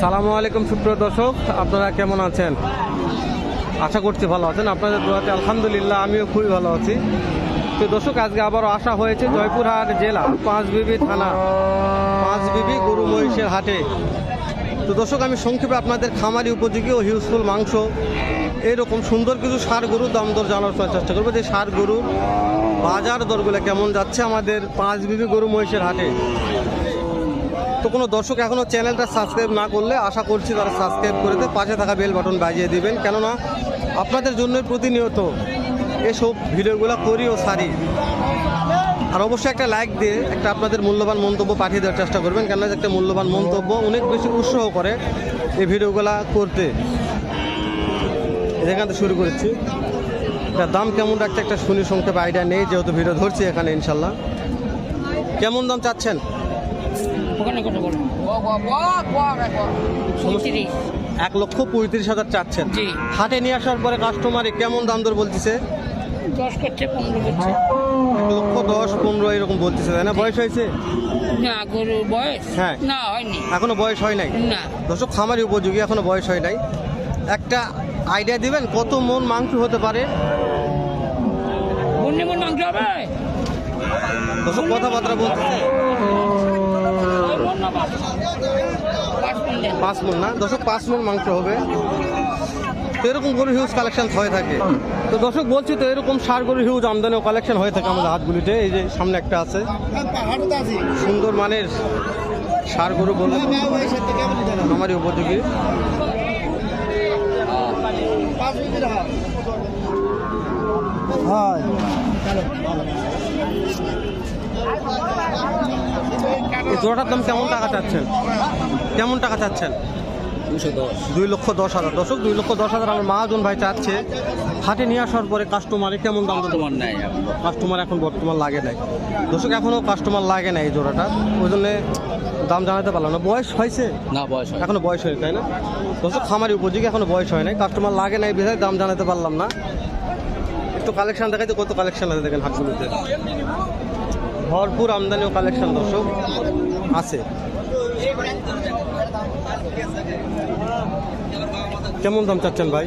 সালামু আলাইকুম সুপ্রিয় দর্শক, আপনারা কেমন আছেন? আশা করছি ভালো আছেন। আপনাদের দোয়াতে আলহামদুলিল্লাহ, আমিও খুবই ভালো আছি। তো দর্শক, আজকে আবারও আসা হয়েছে জয়পুরহাট জেলা, পাঁচবিবি থানা পাঁচ পাঁচবিবি গরু মহিষের হাটে। তো দর্শক, আমি সংক্ষেপে আপনাদের খামারি উপযোগী ও হিউজফুল মাংস, এরকম সুন্দর কিছু সার গরুর দাম দর জানার চেষ্টা করব। যে সার গরুর বাজার দরগুলো কেমন যাচ্ছে আমাদের পাঁচ বিবি গরু মহিষের হাটে। তো কোনো দর্শক এখনও চ্যানেলটা সাবস্ক্রাইব না করলে আশা করছি তারা সাবস্ক্রাইব করে দিয়ে পাশে থাকা বেল বাটন বাজিয়ে দিবেন। কেননা আপনাদের জন্য প্রতিনিয়ত এসব ভিডিওগুলো করি ও সারি। আর অবশ্যই একটা লাইক দিয়ে একটা আপনাদের মূল্যবান মন্তব্য পাঠিয়ে দেওয়ার চেষ্টা করবেন, কেননা একটা মূল্যবান মন্তব্য অনেক বেশি উৎসাহ করে এই ভিডিওগুলো করতে। এখান থেকে শুরু করেছি। এটা দাম কেমন রাখছে একটা শুনি সংক্ষেপে আইডিয়া নেই, যেহেতু ভিডিও ধরছি এখানে ইনশাল্লাহ। কেমন দাম চাচ্ছেন? ওখানে কত বলো পঁয়ত্রিশ। এক লক্ষ পঁয়ত্রিশ হাজার চাচ্ছেন। জি। হাটে নিয়ে আসার পরে কাস্টমারে কেমন দাম দর বলতেছে? দশ করছে পনেরো করছে। এক লক্ষ দশ পনেরো এরকম বলতেছে তাই না? বয়স হয়েছে? না গরু বয়স? হ্যাঁ। না হয়নি। এখনও বয়স হয় নাই? না। দর্শক খামারি উপযোগী এখনও বয়স হয় নাই। একটা আইডিয়া দিবেন কত মন মাংস হতে পারে? মন মাংস হবে? কথাবার্তা বলতেছে। পাঁচ। মন মন না? দর্শক পাঁচ মন মাংস হবে। তো এরকম গরু হিউজ কালেকশন হয়ে থাকে। তো দর্শক বলছি তো এরকম সার গরু হিউজ আমদানি ও কালেকশন হয়ে থাকে আমাদের হাটগুলিতে। এই যে সামনে একটা আছে। সুন্দর মানের সার গরু বললে আমারই উপযোগী। এই জোড়াটার দাম কেমন টাকা চাচ্ছেন? কেমন টাকা চাচ্ছেন? দুই লক্ষ দশ হাজার। দশক দুই লক্ষ দশ হাজার আমার মহাজন ভাই চাচ্ছে। হাটে নিয়ে আসার পরে কাস্টমারে কেমন দাম তোমার নাই কাস্টমার এখন বর্তমান লাগে নাই। দর্শক এখনও কাস্টমার লাগে না এই জোড়াটা। ওই জন্য দাম জানাতে পারলাম না। বয়স হয়েছে? না বয়স এখনও বয়স হয়নি তাই না? দর্শক খামারি উপযোগী এখনও বয়স হয় নাই। কাস্টমার লাগে নাই বিধায় দাম জানাতে পারলাম না। একটু কালেকশন দেখাইতে কত কালেকশন আছে দেখেন হাটগুলোতে। ভরপুর আমদানি ও কালেকশন দর্শক আছে। কেমন দাম চাচ্ছেন ভাই?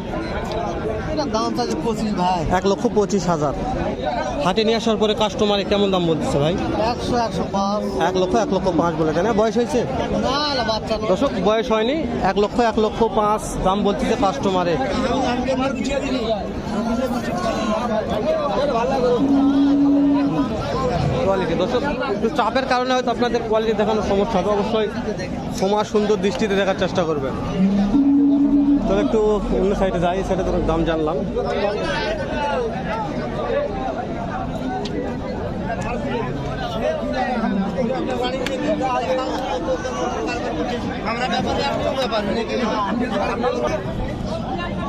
এক লক্ষ পঁচিশ হাজার। হাটে নিয়ে আসার পরে কাস্টমারে কেমন দাম বলতেছে ভাই? এক লক্ষ এক লক্ষ পাঁচ বলে তাই না বয়স হয়েছে? দর্শক বয়স হয়নি। এক লক্ষ এক লক্ষ পাঁচ দাম বলতেছে কাস্টমারে কোয়ালিটি দর্শক, একটু চাপের কারণে হয়তো আপনাদের কোয়ালিটি দেখানোর সমস্যা হবে। অবশ্যই সমাজ সুন্দর দৃষ্টিতে দেখার চেষ্টা করবেন। তবে একটু অন্য সাইডে যাই, সেটা তোর দাম জানলাম।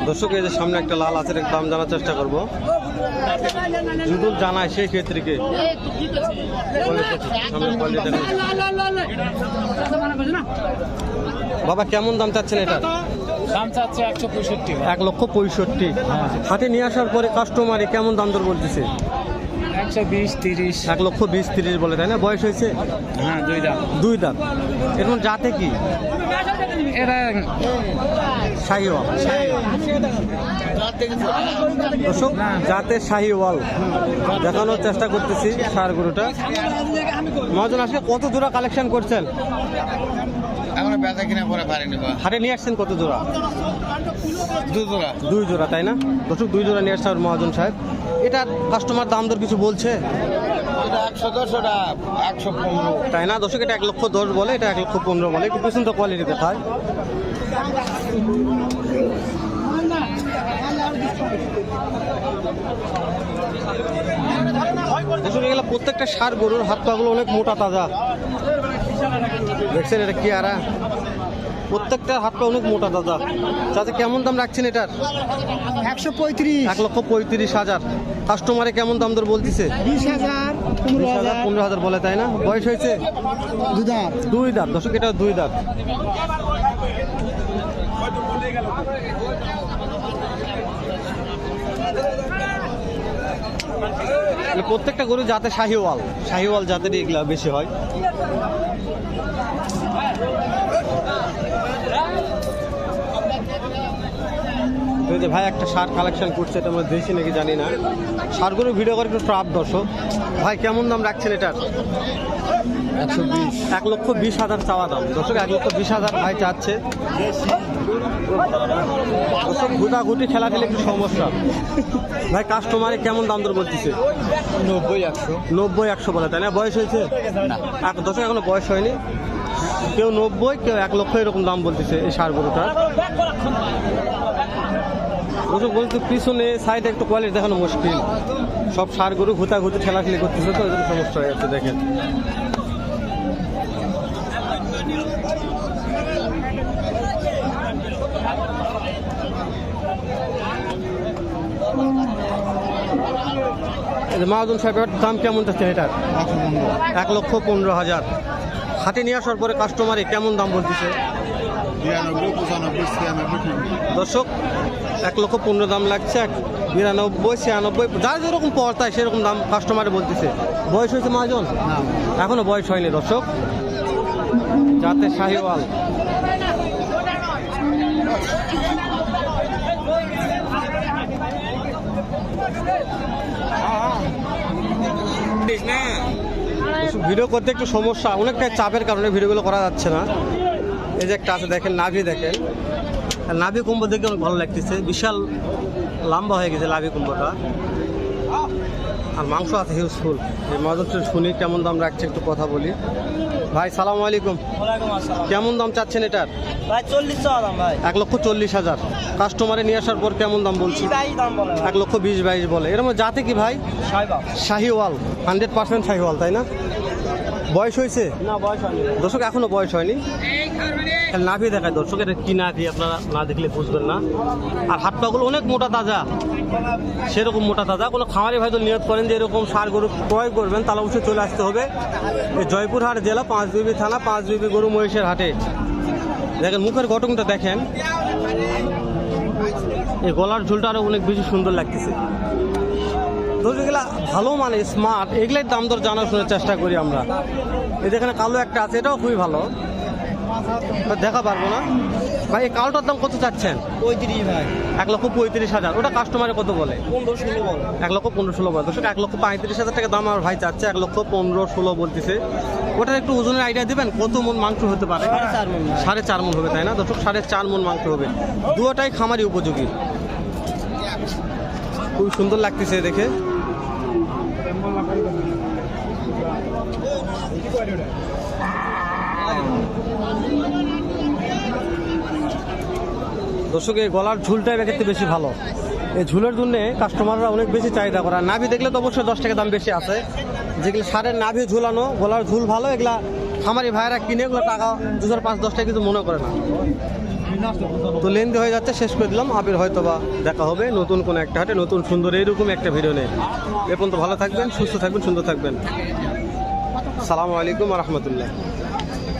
দর্শক, এই যে সামনে একটা লাল আছে দাম জানার চেষ্টা করব। যদি জানায় সেই ক্ষেত্রে বাবা কেমন দাম চাচ্ছেন এটা? দাম চাচ্ছে একশো পঁয়ষট্টি। এক লক্ষ পঁয়ষট্টি। হাতে নিয়ে আসার পরে কাস্টমারে কেমন দাম দর বলতেছে? একশো বিশ তিরিশ। এক লক্ষ বিশ তিরিশ বলে তাই না? বয়স হয়েছে? হ্যাঁ দুই দাম দুই দাঁত। এরকম জাতে কি? এরা শাহিওয়াল। দর্শক শাহিওয়াল। দেখানোর চেষ্টা করতেছি সার গরুটা। মহাজন আসলে কত জোড়া কালেকশন করছেন? বেচা কিনা হাটে নিয়ে আসছেন কত জোড়া? দুই জোড়া। তাই না? দর্শক দুই জোড়া নিয়ে আসছে মহাজন সাহেব। এটা কাস্টমার দাম দর কিছু বলছে পনেরো। তাই না? দর্শক এটা এক লক্ষ দশ বলে এটা এক লক্ষ পনেরো বলে। একটু সুন্দর কোয়ালিটিতে এগুলো প্রত্যেকটা সার গরুর হাত পাগুলো অনেক মোটা তাজা। দেখছেন এটা কি আরা? প্রত্যেকটা হাত পা অনেক মোটা দাদা। চাচা কেমন দাম রাখছেন এটার? একশো পঁয়ত্রিশ। এক লক্ষ পঁয়ত্রিশ হাজার। কাস্টমারে কেমন দাম দর বলতেছে? বিশ হাজার বিশ হাজার পনেরো হাজার বলে তাই না? বয়স হয়েছে? দুই দাঁত। দর্শক এটা দুই দাঁত। প্রত্যেকটা গরু যাতে শাহিওয়াল। শাহিওয়াল জাতের এগুলা বেশি হয়। যে ভাই একটা সার কালেকশন করছে এটা আমরা দেখছি নাকি জানি না। সারগুলো ভিডিও করে একটু ট্রাপ দর্শক। ভাই কেমন দাম রাখছেন এটার? একশো বিশ। এক লক্ষ বিশ হাজার চাওয়া দাম। দর্শক এক লক্ষ বিশ হাজার ভাই চাচ্ছে। দর্শক ঘুটাঘুটি খেলা খেলে একটু সমস্যা। ভাই কাস্টমারে কেমন দাম দর বলতেছে? নব্বই একশো। নব্বই একশো বলে তাই না? বয়স হয়েছে? এক দশক এখনও বয়স হয়নি। কেউ নব্বই কেউ এক লক্ষ এরকম দাম বলতেছে এই সার গরুটার দর্শক বলতে পিছনে সাইডে একটু কোয়ালিটি দেখানো মুশকিল। সব সার গরু ঘুতা ঘুতে ঠেলাঠেলি করতেছে তো এদের সমস্যা হয়ে যাচ্ছে দেখেন। মাহাজন সাহেবের দাম কেমন যাচ্ছে এটার এক লক্ষ পনেরো হাজার। হাতে নিয়ে আসার পরে কাস্টমারে কেমন দাম বলতেছে? দর্শক এক লক্ষ পনেরো দাম লাগছে, এক নিরানব্বই, ছিয়ানব্বই যার যেরকম পড়তায় সেরকম দাম কাস্টমারে বলতেছে। বয়স হয়েছে মহাজন? না এখনও বয়স হয়নি দর্শক। যাতে শাহিওয়াল ভিডিও করতে একটু সমস্যা অনেকটা চাপের কারণে ভিডিওগুলো করা যাচ্ছে না। এই যে একটা আছে, দেখেন, নাভি দেখেন। নাভি কুম্ভ দেখে অনেক ভালো লাগতেছে। বিশাল লম্বা হয়ে গেছে নাভি কুম্ভটা। আর মাংস আছে হিউজফুল এই মাদকটা শুনি কেমন দাম রাখছে একটু কথা বলি। ভাই সালাম আলাইকুম। ওয়ালাইকুম কেমন দাম চাচ্ছেন এটার? ভাই চল্লিশ ভাই। এক লক্ষ চল্লিশ হাজার। কাস্টমারে নিয়ে আসার পর কেমন দাম বলছি? এক লক্ষ বিশ বাইশ বলে। এরকম জাতে কি ভাই? শাহিওয়াল। হান্ড্রেড পার্সেন্ট শাহিওয়াল তাই না? বয়স হয়েছে? না বয়স হয়নি। দর্শক এখনও বয়স হয়নি। নাভি দেখায় দর্শক এটা কি নাভি আপনারা না দেখলে বুঝবেন না। আর হাত পাগুলো অনেক মোটা তাজা। সেরকম মোটা তাজা। কোনো খামারি ভাই তো নিয়ত করেন যে এরকম সার গরু ক্রয় করবেন তাহলে অবশ্যই চলে আসতে হবে। এই জয়পুরহাট জেলা পাঁচ বিবি থানা পাঁচ বিবি গরু মহিষের হাটে। দেখেন মুখের গঠনটা দেখেন। এই গলার ঝুলটা আরও অনেক বেশি সুন্দর লাগতেছে। যেগুলা ভালো মানে স্মার্ট এগুলাই দাম দর জানার শোনার চেষ্টা করি আমরা। এই যেখানে কালো একটা আছে এটাও খুবই ভালো। দেখা পারব না। ভাই এই কালোটার দাম কত চাচ্ছেন? পঁয়ত্রিশ ভাই। এক লক্ষ পঁয়ত্রিশ হাজার। ওটা কাস্টমারে কত বলে? পনেরো ষোলো বল। এক লক্ষ পনেরো ষোলো বলে। দর্শক এক লক্ষ পঁয়ত্রিশ হাজার টাকা দাম আমার ভাই চাচ্ছে এক লক্ষ পনেরো ষোলো বলতেছে। ওটার একটু ওজনের আইডিয়া দিবেন? কত মন মাংস হতে পারে? সাড়ে চার মণ সাড়ে চার মন হবে তাই না? দর্শক সাড়ে চার মন মাংস হবে। দুটাই খামারি উপযোগী। খুব সুন্দর লাগতেছে দেখে। দর্শক, এই গলার ঝুলটাই এক্ষেত্রে বেশি ভালো। এই ঝুলের জন্য কাস্টমাররা অনেক বেশি চাহিদা করে। নাভি দেখলে তো অবশ্যই দশ টাকা দাম বেশি আছে। যেগুলো সারের নাভি ঝুলানো, গলার ঝুল ভালো, এগুলা খামারি ভাইরা কিনে এগুলো টাকা দু হাজার পাঁচ, দশ টাকা কিছু মনে করে না। তো লেন্দি হয়ে যাচ্ছে, শেষ করে দিলাম। আবির হয়তো বা দেখা হবে নতুন কোনো একটা হাটে, নতুন সুন্দর এইরকম একটা ভিডিও নেই এ পর্যন্ত ভালো থাকবেন, সুস্থ থাকবেন, সুন্দর থাকবেন। সালামু আলাইকুম রহমতুল্লাহ।